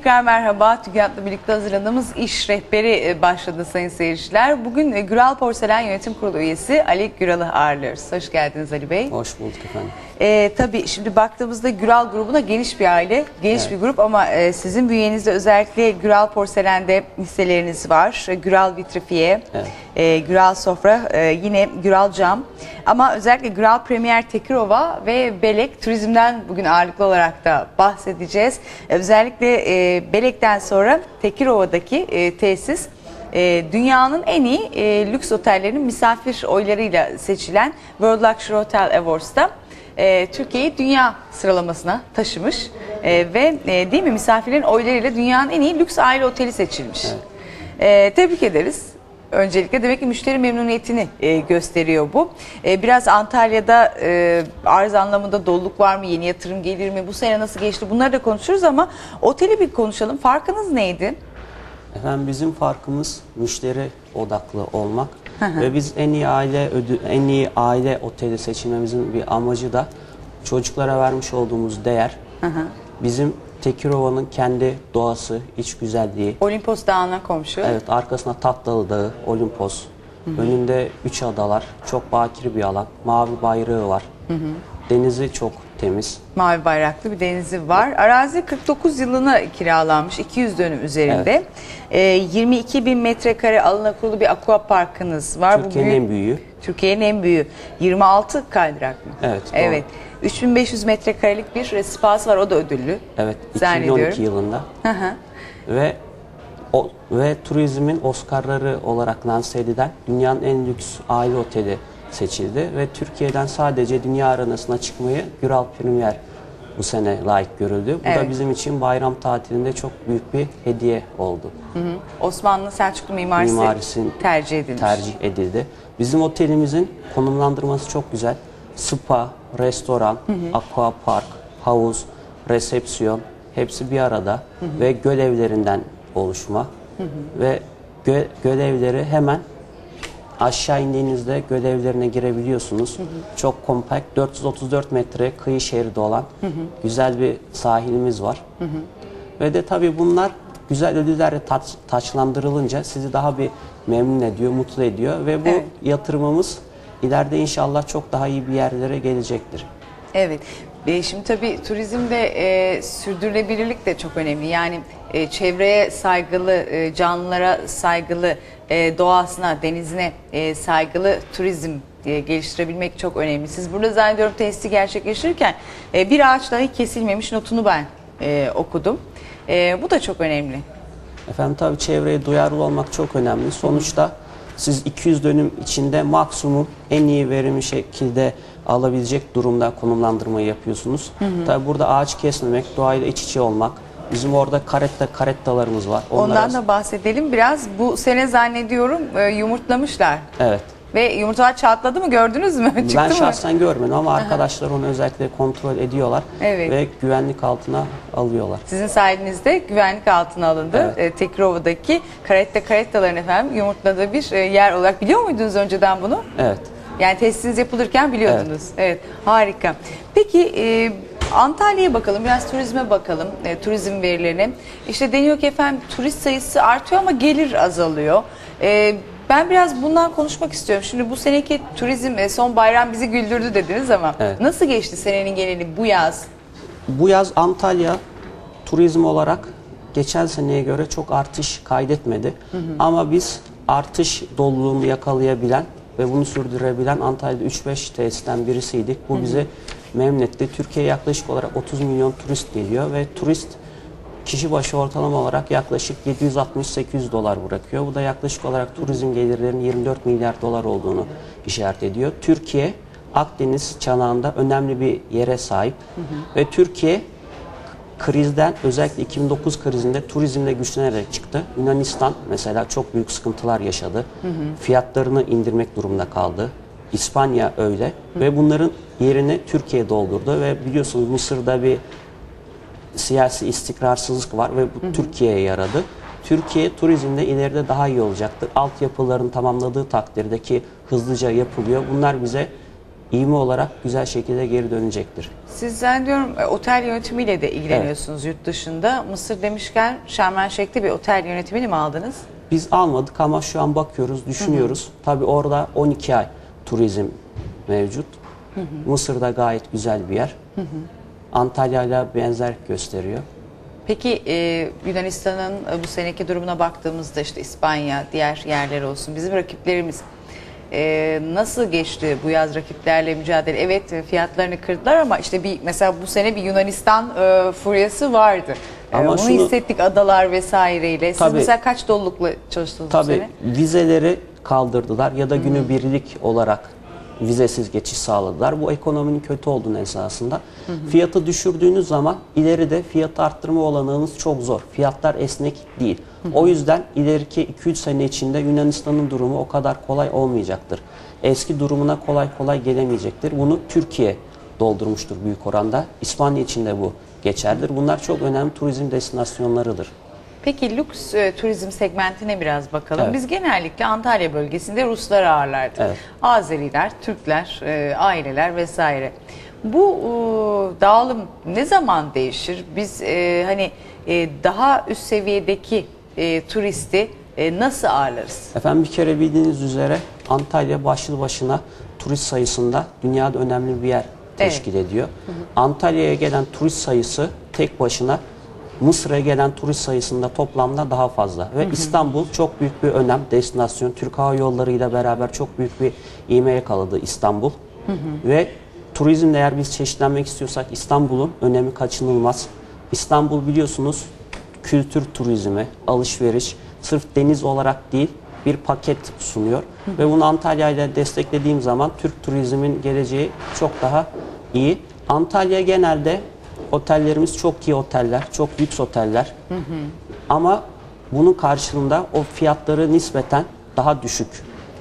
Tekrar merhaba. TÜGİAD'la birlikte hazırladığımız iş rehberi e, başladı sayın seyirciler. Bugün e, Güral Porselen Yönetim Kurulu üyesi Ali Güral'ı ağırlıyoruz. Hoş geldiniz Ali Bey. Hoş bulduk efendim. Ee, tabii şimdi baktığımızda Güral grubuna geniş bir aile, geniş Evet. bir grup ama e, sizin bünyenizde özellikle Güral Porselen'de hisseleriniz var. E, Güral Vitrifiye, Evet. e, Güral Sofra, e, yine Güral Cam. Ama özellikle Güral Premier Tekirova ve Belek Turizm'den bugün ağırlıklı olarak da bahsedeceğiz. E, Özellikle e, Belek'ten sonra Tekirova'daki e, tesis e, dünyanın en iyi e, lüks otellerinin misafir oylarıyla seçilen World Luxury Hotel Awards'ta e, Türkiye'yi dünya sıralamasına taşımış E, ve e, değil mi misafirlerin oylarıyla dünyanın en iyi lüks aile oteli seçilmiş. E, tebrik ederiz. Öncelikle demek ki müşteri memnuniyetini e, gösteriyor bu. E, biraz Antalya'da e, arz anlamında doluluk var mı? Yeni yatırım gelir mi? Bu sene nasıl geçti? Bunları da konuşuruz ama oteli bir konuşalım. Farkınız neydi? Efendim bizim farkımız müşteri odaklı olmak ve biz en iyi aile ödü, en iyi aile oteli seçilmemizin bir amacı da çocuklara vermiş olduğumuz değer. Bizim Tekirova'nın kendi doğası, iç güzelliği, Olimpos Dağı'na komşu. evet arkasında Tatlılı Dağı, Olimpos, önünde üç adalar, çok bakir bir alan, mavi bayrağı var. Denizi çok temiz. Mavi bayraklı bir denizi var. Arazi 49 yılına kiralanmış. 200 dönüm üzerinde. Ee, 22 bin metrekare alana kurulu bir aqua parkınız var. Türkiye'nin en büyüğü. Türkiye'nin en büyüğü. 26 kaydırak mı? Evet, doğru. Evet. 3500 metrekarelik bir spası var. O da ödüllü. Evet, Zannediyorum. 2012 yılında. Hı hı. ve o, ve turizmin Oscar'ları olarak lanse edilen dünyanın en lüks aile oteli seçildi ve Türkiye'den sadece dünya arenasına çıkmayı Güral Premier bu sene layık görüldü. Bu Evet. da bizim için bayram tatilinde çok büyük bir hediye oldu. Osmanlı Selçuklu mimarisi Mimarisinin tercih edilmiş. Tercih edildi. Bizim otelimizin konumlandırması çok güzel. Spa, restoran, aqua park, havuz, resepsiyon hepsi bir arada ve göl evlerinden oluşma. Ve gö- göl evleri hemen aşağı indiğinizde göl evlerine girebiliyorsunuz. Çok kompakt 434 metre kıyı şeridi olan güzel bir sahilimiz var. Ve de tabii bunlar güzel ödüllerle taç, taçlandırılınca sizi daha bir memnun ediyor, mutlu ediyor ve bu Evet. yatırımımız ileride inşallah çok daha iyi bir yerlere gelecektir. Evet. E, şimdi tabii turizmde e, sürdürülebilirlik de çok önemli. Yani e, çevreye saygılı, e, canlılara saygılı, e, doğasına, denizine e, saygılı turizm e, geliştirebilmek çok önemli. Siz burada zannediyorum testi gerçekleştirirken e, bir ağaç dahi kesilmemiş notunu ben e, okudum. E, bu da çok önemli. Efendim tabii çevreye duyarlı olmak çok önemli. Sonuçta siz 200 dönüm içinde maksimum en iyi verimi şekilde alabilecek durumda konumlandırmayı yapıyorsunuz. Tabii burada ağaç kesmemek, doğayla iç içe olmak. Bizim orada karetta karettalarımız var. Ondan Onlara- da bahsedelim biraz. Bu sene zannediyorum e, yumurtlamışlar. Evet. Ve yumurtalar çatladı mı gördünüz mü? Çıktı ben mı? şahsen görmedim ama arkadaşlar onu özellikle kontrol ediyorlar Evet. ve güvenlik altına alıyorlar. Sizin sayenizde güvenlik altına alındı. Evet. E, Tekirova'daki karetta karettaların efendim yumurtladığı bir e, yer olarak biliyor muydunuz önceden bunu? Evet. Yani testiniz yapılırken biliyordunuz. Evet. harika. Peki e, Antalya'ya bakalım, biraz turizme bakalım, e, turizm verilerine. İşte deniyor ki efendim turist sayısı artıyor ama gelir azalıyor. E, ben biraz bundan konuşmak istiyorum. Şimdi bu seneki turizm e, son bayram bizi güldürdü dediniz ama Evet. nasıl geçti senenin geneli bu yaz? Bu yaz Antalya turizm olarak geçen seneye göre çok artış kaydetmedi. Ama biz artış doluluğunu yakalayabilen ve bunu sürdürebilen Antalya'da 3-5 tesisten birisiydik. Bu bizi memnun etti. Türkiye yaklaşık olarak 30 milyon turist geliyor ve turist kişi başı ortalama olarak yaklaşık 760-800 dolar bırakıyor. Bu da yaklaşık olarak turizm gelirlerinin 24 milyar dolar olduğunu işaret ediyor. Türkiye Akdeniz çanağında önemli bir yere sahip ve Türkiye krizden özellikle 2009 krizinde turizmle güçlenerek çıktı. Yunanistan mesela çok büyük sıkıntılar yaşadı. Fiyatlarını indirmek durumunda kaldı. İspanya öyle ve bunların yerini Türkiye doldurdu ve biliyorsunuz Mısır'da bir siyasi istikrarsızlık var ve bu Türkiye'ye yaradı. Türkiye turizmde ileride daha iyi olacaktır. Altyapıların tamamladığı takdirde ki hızlıca yapılıyor. Bunlar bize ivme olarak güzel şekilde geri dönecektir. Siz zannediyorum e, otel yönetimiyle de ilgileniyorsunuz yurt dışında. Mısır demişken Şarm El Şeyh'te bir otel yönetimini mi aldınız? Biz almadık ama şu an bakıyoruz, düşünüyoruz. Tabii orada 12 ay turizm mevcut. Mısır'da gayet güzel bir yer. Antalya ile benzerlik gösteriyor. Peki e, Yunanistan'ın e, bu seneki durumuna baktığımızda işte İspanya, diğer yerler olsun bizim rakiplerimiz e, nasıl geçti bu yaz rakiplerle mücadele? Evet fiyatlarını kırdılar ama işte bir mesela bu sene bir Yunanistan e, furyası vardı. E, Ama bunu şunu- hissettik adalar vesaireyle. Siz Tabii. mesela kaç dolulukla çalıştınız bu Tabii sene? vizeleri kaldırdılar ya da günübirlik olarak vizesiz geçiş sağladılar. Bu ekonominin kötü olduğunu esasında. Fiyatı düşürdüğünüz zaman ileride fiyat arttırma olanağınız çok zor. Fiyatlar esnek değil. O yüzden ileriki 2-3 sene içinde Yunanistan'ın durumu o kadar kolay olmayacaktır. Eski durumuna kolay kolay gelemeyecektir. Bunu Türkiye doldurmuştur büyük oranda. İspanya için de bu geçerlidir. Bunlar çok önemli turizm destinasyonlarıdır. Peki lüks e, turizm segmentine biraz bakalım. Evet. Biz genellikle Antalya bölgesinde Ruslar ağırlardık. Evet. Azeriler, Türkler, e, aileler vesaire. Bu e, dağılım ne zaman değişir? Biz e, hani e, daha üst seviyedeki e, turisti e, nasıl ağırlarız? Efendim bir kere bildiğiniz üzere Antalya başlı başına turist sayısında dünyada önemli bir yer teşkil ediyor. Antalya'ya gelen turist sayısı tek başına Mısır'a gelen turist sayısında toplamda daha fazla. Ve İstanbul çok büyük bir önem, destinasyon. Türk Hava Yolları ile beraber çok büyük bir ivme yakaladı İstanbul. Ve turizmde eğer biz çeşitlenmek istiyorsak İstanbul'un önemi kaçınılmaz. İstanbul biliyorsunuz kültür turizmi, alışveriş sırf deniz olarak değil bir paket sunuyor. Ve bunu Antalya ile desteklediğim zaman Türk turizmin geleceği çok daha iyi. Antalya genelde otellerimiz çok iyi oteller, çok lüks oteller. Ama bunun karşılığında o fiyatları nispeten daha düşük.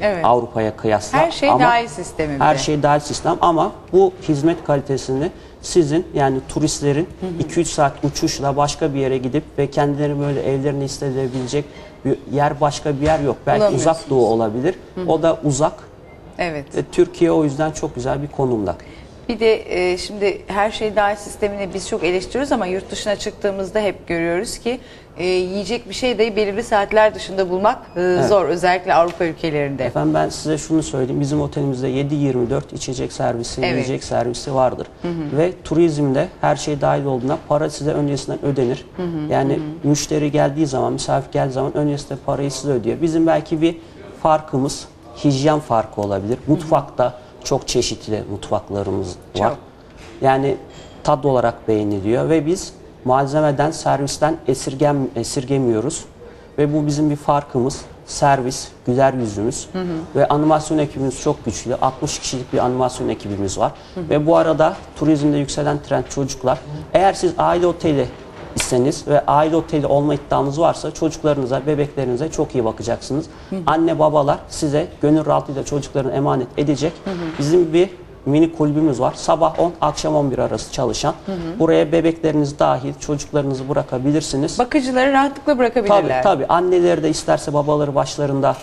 Evet. Avrupa'ya kıyasla. Her şey Ama- dahil sistemi Her şey dahil sistem ama bu hizmet kalitesini sizin yani turistlerin 2-3 saat uçuşla başka bir yere gidip ve kendileri böyle evlerini hissedebilecek bir yer başka bir yer yok. Belki uzak doğu olabilir. O da uzak. Evet. Ve Türkiye o yüzden çok güzel bir konumda. Bir de e, şimdi her şey dahil sistemini biz çok eleştiriyoruz ama yurt dışına çıktığımızda hep görüyoruz ki e, yiyecek bir şey de belirli saatler dışında bulmak e, zor özellikle Avrupa ülkelerinde. Efendim ben size şunu söyleyeyim. Bizim otelimizde 7-24 içecek servisi, Evet. yiyecek servisi vardır. Ve turizmde her şey dahil olduğuna para size öncesinden ödenir. Yani müşteri geldiği zaman, misafir geldiği zaman öncesinde parayı size ödüyor. Bizim belki bir farkımız hijyen farkı olabilir. Mutfakta çok çeşitli mutfaklarımız var. Yani tad olarak beğeniliyor ve biz malzemeden, servisten esirgem, esirgemiyoruz. Ve bu bizim bir farkımız. Servis, güler yüzümüz ve animasyon ekibimiz çok güçlü. 60 kişilik bir animasyon ekibimiz var. Ve bu arada turizmde yükselen trend çocuklar. Eğer siz aile oteli iseniz ve aile oteli olma iddianız varsa çocuklarınıza, bebeklerinize çok iyi bakacaksınız. Anne babalar size gönül rahatlığıyla çocuklarını emanet edecek. Bizim bir mini kulübümüz var. Sabah 10, akşam 11 arası çalışan. Buraya bebekleriniz dahil çocuklarınızı bırakabilirsiniz. Bakıcıları rahatlıkla bırakabilirler. Tabii tabii. Anneleri de isterse babaları başlarında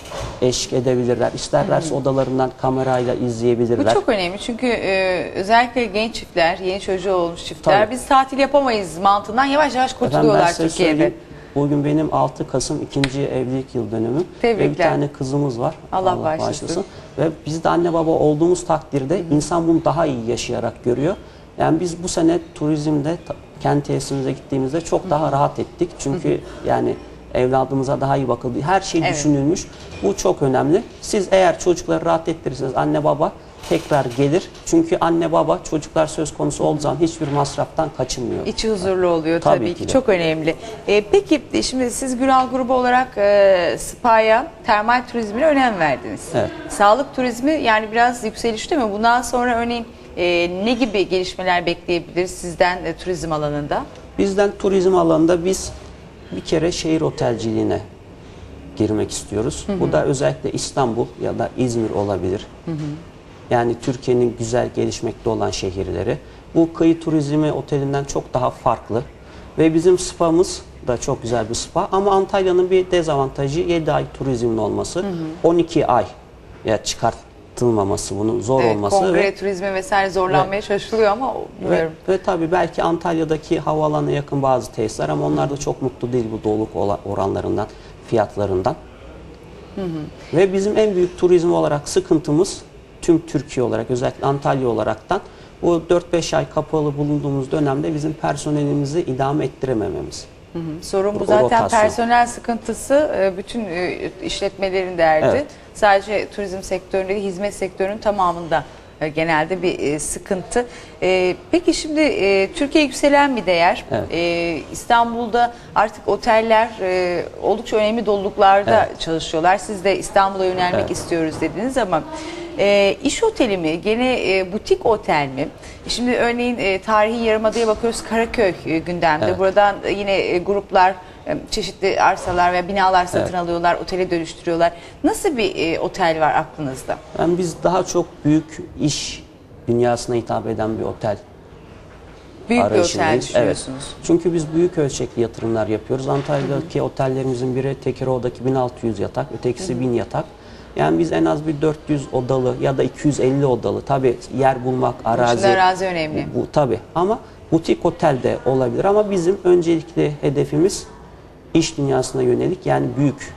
eşlik edebilirler. İsterlerse odalarından kamerayla Bu izleyebilirler. çok önemli çünkü e, özellikle genç çiftler, yeni çocuğu olmuş çiftler Tabii. biz tatil yapamayız mantığından yavaş yavaş Efendim kurtuluyorlar size Türkiye'de. Bugün benim 6 Kasım ikinci evlilik yıl dönümüm. Ve bir Tebrikler. tane kızımız var. Allah bağışlasın. Ve biz de anne baba olduğumuz takdirde insan bunu daha iyi yaşayarak görüyor. Yani biz bu sene turizmde kendi tesisimize gittiğimizde çok daha rahat ettik. Çünkü yani evladımıza daha iyi bakıldı. Her şey Evet. düşünülmüş. Bu çok önemli. Siz eğer çocukları rahat ettirirseniz anne baba tekrar gelir. Çünkü anne baba çocuklar söz konusu olduğu zaman hiçbir masraftan kaçınmıyor. İçi huzurlu oluyor tabii, Tabii ki. de. Çok önemli. E, peki şimdi siz Güral grubu olarak e, spa'ya, termal turizmine önem verdiniz. Evet. Sağlık turizmi yani biraz yükselişte mi? Bundan sonra örneğin e, ne gibi gelişmeler bekleyebiliriz sizden e, turizm alanında? Bizden turizm alanında biz bir kere şehir otelciliğine girmek istiyoruz. Bu da özellikle İstanbul ya da İzmir olabilir. Yani Türkiye'nin güzel gelişmekte olan şehirleri. Bu kıyı turizmi otelinden çok daha farklı. Ve bizim spamız da çok güzel bir spa. Ama Antalya'nın bir dezavantajı 7 ay turizmin olması. 12 ay ya çıkart kapatılmaması, bunun zor Evet, olması kongre ve, turizmi vesaire zorlanmaya çalışılıyor ama ve, bilmiyorum. ve tabii belki Antalya'daki havaalanına yakın bazı tesisler ama onlar da çok mutlu değil bu doluluk ola- oranlarından, fiyatlarından. Ve bizim en büyük turizm olarak sıkıntımız tüm Türkiye olarak özellikle Antalya olaraktan bu 4-5 ay kapalı bulunduğumuz dönemde bizim personelimizi idame ettiremememiz. Sorun bu O zaten rotasyon. personel sıkıntısı e, bütün e, işletmelerin derdi. Evet. Sadece turizm sektöründe değil, hizmet sektörünün tamamında e, genelde bir sıkıntı. Peki şimdi Türkiye yükselen bir değer. Evet. İstanbul'da artık oteller oldukça önemli doluluklarda çalışıyorlar. Siz de İstanbul'a yönelmek Evet. istiyoruz dediniz ama e, iş oteli mi, gene e, butik otel mi? Şimdi örneğin e, tarihi yarımadaya bakıyoruz Karaköy e, gündemde. Evet. Buradan e, yine e, gruplar e, çeşitli arsalar ve binalar satın Evet. alıyorlar, otele dönüştürüyorlar. Nasıl bir e, otel var aklınızda? Yani biz daha çok büyük iş dünyasına hitap eden bir otel Büyük bir otel düşünüyorsunuz. Evet. Çünkü biz büyük ölçekli yatırımlar yapıyoruz. Antalya'daki otellerimizin biri Tekirova'daki 1600 yatak, ötekisi 1000 yatak. Yani biz en az bir 400 odalı ya da 250 odalı tabi yer bulmak, arazi. Arazi önemli. Bu, tabi ama butik otel de olabilir ama bizim öncelikli hedefimiz iş dünyasına yönelik yani büyük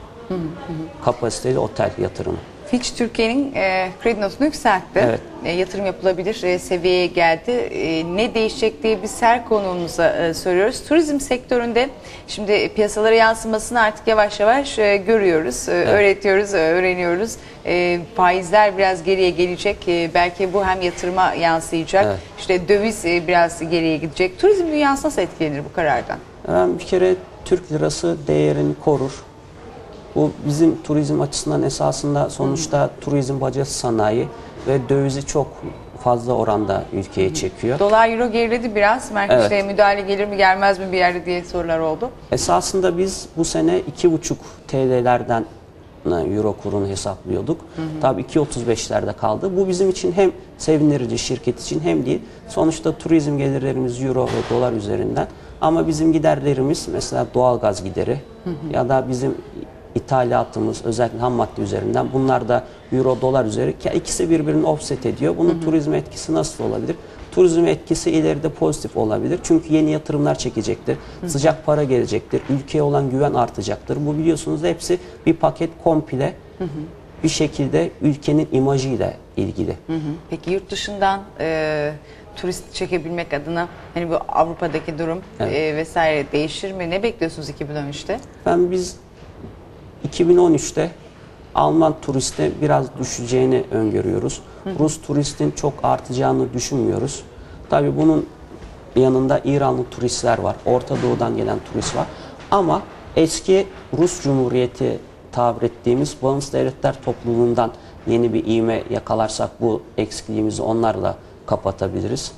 kapasiteli otel yatırımı. Fitch Türkiye'nin e, kredi notunu yükseltti. Evet. E, yatırım yapılabilir e, seviyeye geldi. E, ne değişecek diye biz her konuğumuza e, soruyoruz. Turizm sektöründe şimdi piyasalara yansımasını artık yavaş yavaş e, görüyoruz. E, Öğretiyoruz, e, öğreniyoruz. E, faizler biraz geriye gelecek. E, belki bu hem yatırıma yansıyacak. Evet. İşte döviz e, biraz geriye gidecek. Turizm dünyası nasıl etkilenir bu karardan? Bir kere Türk lirası değerini korur. Bu bizim turizm açısından esasında sonuçta turizm bacası sanayi ve dövizi çok fazla oranda ülkeye çekiyor. Dolar euro geriledi biraz. Merkezde Evet. müdahale gelir mi gelmez mi bir yerde diye sorular oldu. Esasında biz bu sene 2,5 TL'lerden euro kurunu hesaplıyorduk. Tabii 2.35'lerde kaldı. Bu bizim için hem sevindirici şirket için hem değil. Sonuçta turizm gelirlerimiz euro ve dolar üzerinden. Ama bizim giderlerimiz mesela doğalgaz gideri ya da bizim ithalatımız özellikle ham madde üzerinden bunlar da euro dolar üzeri ki ikisi birbirini offset ediyor. Bunun turizme etkisi nasıl olabilir? Turizm etkisi ileride pozitif olabilir. Çünkü yeni yatırımlar çekecektir. Sıcak para gelecektir. Ülkeye olan güven artacaktır. Bu biliyorsunuz hepsi bir paket komple bir şekilde ülkenin imajıyla ilgili. Hı hı. Peki yurt dışından e, turist çekebilmek adına hani bu Avrupa'daki durum e, vesaire değişir mi? Ne bekliyorsunuz 2013'te? Ben biz 2013'te Alman turiste biraz düşeceğini öngörüyoruz. Rus turistin çok artacağını düşünmüyoruz. Tabii bunun yanında İranlı turistler var. Orta Doğu'dan gelen turist var. Ama eski Rus Cumhuriyeti tabir ettiğimiz bağımsız devletler topluluğundan yeni bir ivme yakalarsak bu eksikliğimizi onlarla kapatabiliriz.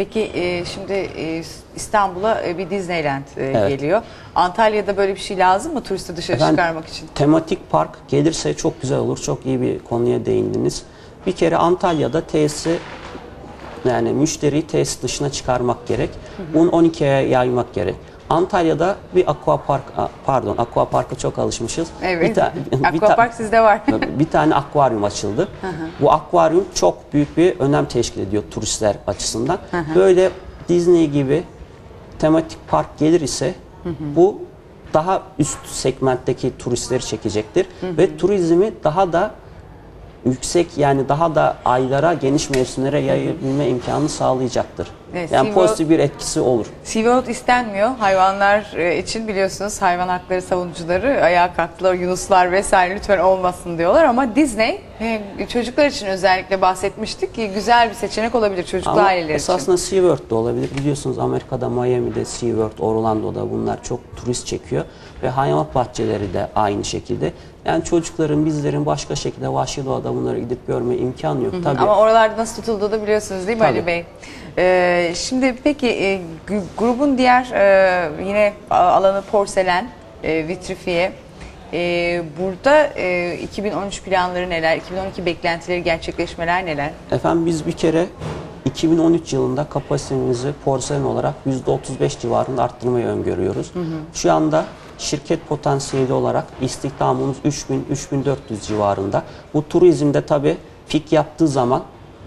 Peki e, şimdi e, İstanbul'a e, bir Disneyland e, Evet. geliyor. Antalya'da böyle bir şey lazım mı turisti dışarı Efendim, çıkarmak için? Tematik park gelirse çok güzel olur. Çok iyi bir konuya değindiniz. Bir kere Antalya'da tesisi yani müşteriyi tesis dışına çıkarmak gerek. Bunu 12'ye yaymak gerek. Antalya'da bir aqua park pardon aqua parka çok alışmışız. Evet. Bir ta- Aquapark sizde var. bir tane akvaryum açıldı. Bu akvaryum çok büyük bir önem teşkil ediyor turistler açısından. Böyle Disney gibi tematik park gelir ise bu daha üst segmentteki turistleri çekecektir ve turizmi daha da yüksek yani daha da aylara geniş mevsimlere yayabilme imkanı sağlayacaktır. Evet, yani SeaWorld- pozitif bir etkisi olur. SeaWorld istenmiyor. Hayvanlar e, için biliyorsunuz hayvan hakları savunucuları ayağa kalktılar. Yunuslar vesaire lütfen olmasın diyorlar ama Disney çocuklar için özellikle bahsetmiştik ki güzel bir seçenek olabilir çocuklu Ama aileler için. esasında SeaWorld da olabilir. Biliyorsunuz Amerika'da Miami'de SeaWorld, Orlando'da bunlar çok turist çekiyor. Ve hayvanat bahçeleri de aynı şekilde. Yani çocukların, bizlerin başka şekilde vahşi doğada bunları gidip görme imkanı yok. Tabii Ama oralarda nasıl tutulduğu da biliyorsunuz değil mi Ali Tabii. Bey? Ee, şimdi peki e, gru- grubun diğer e, yine alanı porselen, e, vitrifiye. E, burada e, 2013 planları neler, 2012 beklentileri, gerçekleşmeler neler? Efendim biz bir kere 2013 yılında kapasitemizi porselen olarak %35 civarında arttırmayı öngörüyoruz. Şu anda şirket potansiyeli olarak istihdamımız 3000-3400 civarında. Bu turizmde tabi pik yaptığı zaman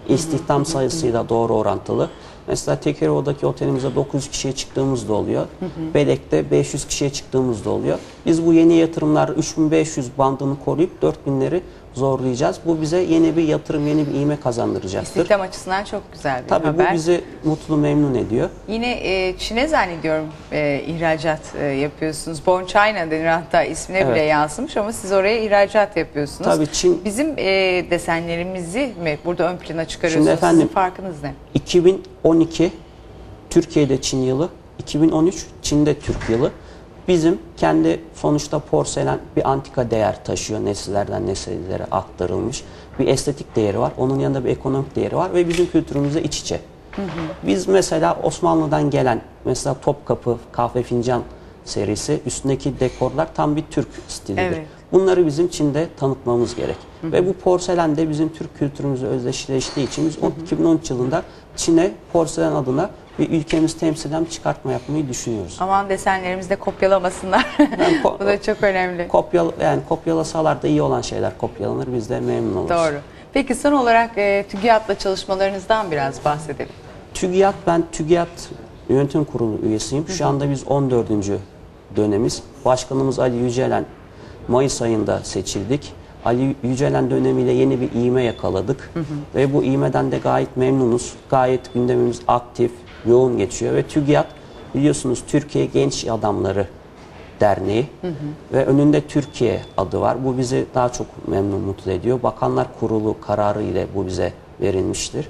istihdam sayısıyla doğru orantılı. Mesela Tekirova'daki otelimizde 900 kişiye çıktığımız da oluyor. Belek'te 500 kişiye çıktığımız da oluyor. Biz bu yeni yatırımlar 3500 bandını koruyup 4000'leri zorlayacağız. Bu bize yeni bir yatırım, yeni bir ivme kazandıracaktır. İstihdam açısından çok güzel bir Tabii haber. bu bizi mutlu memnun ediyor. Yine e, Çin'e zannediyorum e, ihracat e, yapıyorsunuz. Born China denir hatta ismine bile Evet. yansımış ama siz oraya ihracat yapıyorsunuz. Tabii Çin- Bizim e, desenlerimizi mi burada ön plana çıkarıyorsunuz? Şimdi efendim- Sizin farkınız ne? 2012 Türkiye'de Çin yılı, 2013 Çin'de Türk yılı. Bizim kendi sonuçta porselen bir antika değer taşıyor. Nesillerden nesillere aktarılmış. Bir estetik değeri var. Onun yanında bir ekonomik değeri var ve bizim kültürümüzle iç içe. Biz mesela Osmanlı'dan gelen mesela Topkapı kahve fincan serisi üstündeki dekorlar tam bir Türk stilidir. Evet. Bunları bizim Çin'de tanıtmamız gerek. Ve bu porselen de bizim Türk kültürümüzle özdeşleştiği için biz o 2013 yılında Çin'e porselen adına bir ülkemiz temsilen çıkartma yapmayı düşünüyoruz. Aman desenlerimizi de kopyalamasınlar. Yani ko- Bu da çok önemli. Kopyal yani kopyalasalar da iyi olan şeyler kopyalanır biz de memnun oluruz. Doğru. Peki son olarak e, TÜGİAD'la çalışmalarınızdan biraz bahsedelim. TÜGİAD ben TÜGİAD Yönetim Kurulu üyesiyim. Şu anda biz 14. dönemiz. Başkanımız Ali Yücelen Mayıs ayında seçildik. Ali Yücelen dönemiyle yeni bir iğme yakaladık. Ve bu iğmeden de gayet memnunuz. Gayet gündemimiz aktif, yoğun geçiyor ve TÜGİAD biliyorsunuz Türkiye Genç Adamları Derneği ve önünde Türkiye adı var. Bu bizi daha çok memnun mutlu ediyor. Bakanlar Kurulu kararı ile bu bize verilmiştir.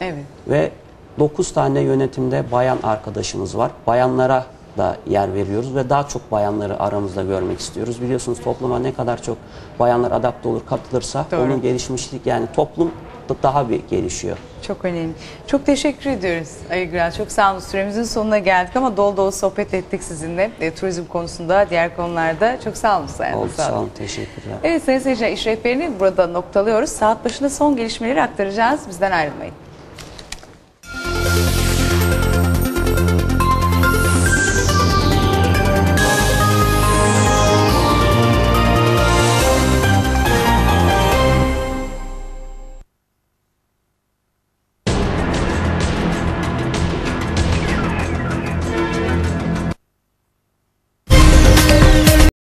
Evet. Ve 9 tane yönetimde bayan arkadaşımız var. Bayanlara da yer veriyoruz ve daha çok bayanları aramızda görmek istiyoruz. Biliyorsunuz topluma ne kadar çok bayanlar adapte olur, katılırsa Doğru. onun gelişmişlik yani toplum da daha bir gelişiyor. Çok önemli. Çok teşekkür ediyoruz Ali Güral. Çok sağ olun. Süremizin sonuna geldik ama dolu dolu sohbet ettik sizinle. E, turizm konusunda, diğer konularda. Çok sağ olun. Sayın Oldu Sağ olun. sağ olun, teşekkürler. Evet sayın seyirciler iş rehberini burada noktalıyoruz. Saat başında son gelişmeleri aktaracağız. Bizden ayrılmayın.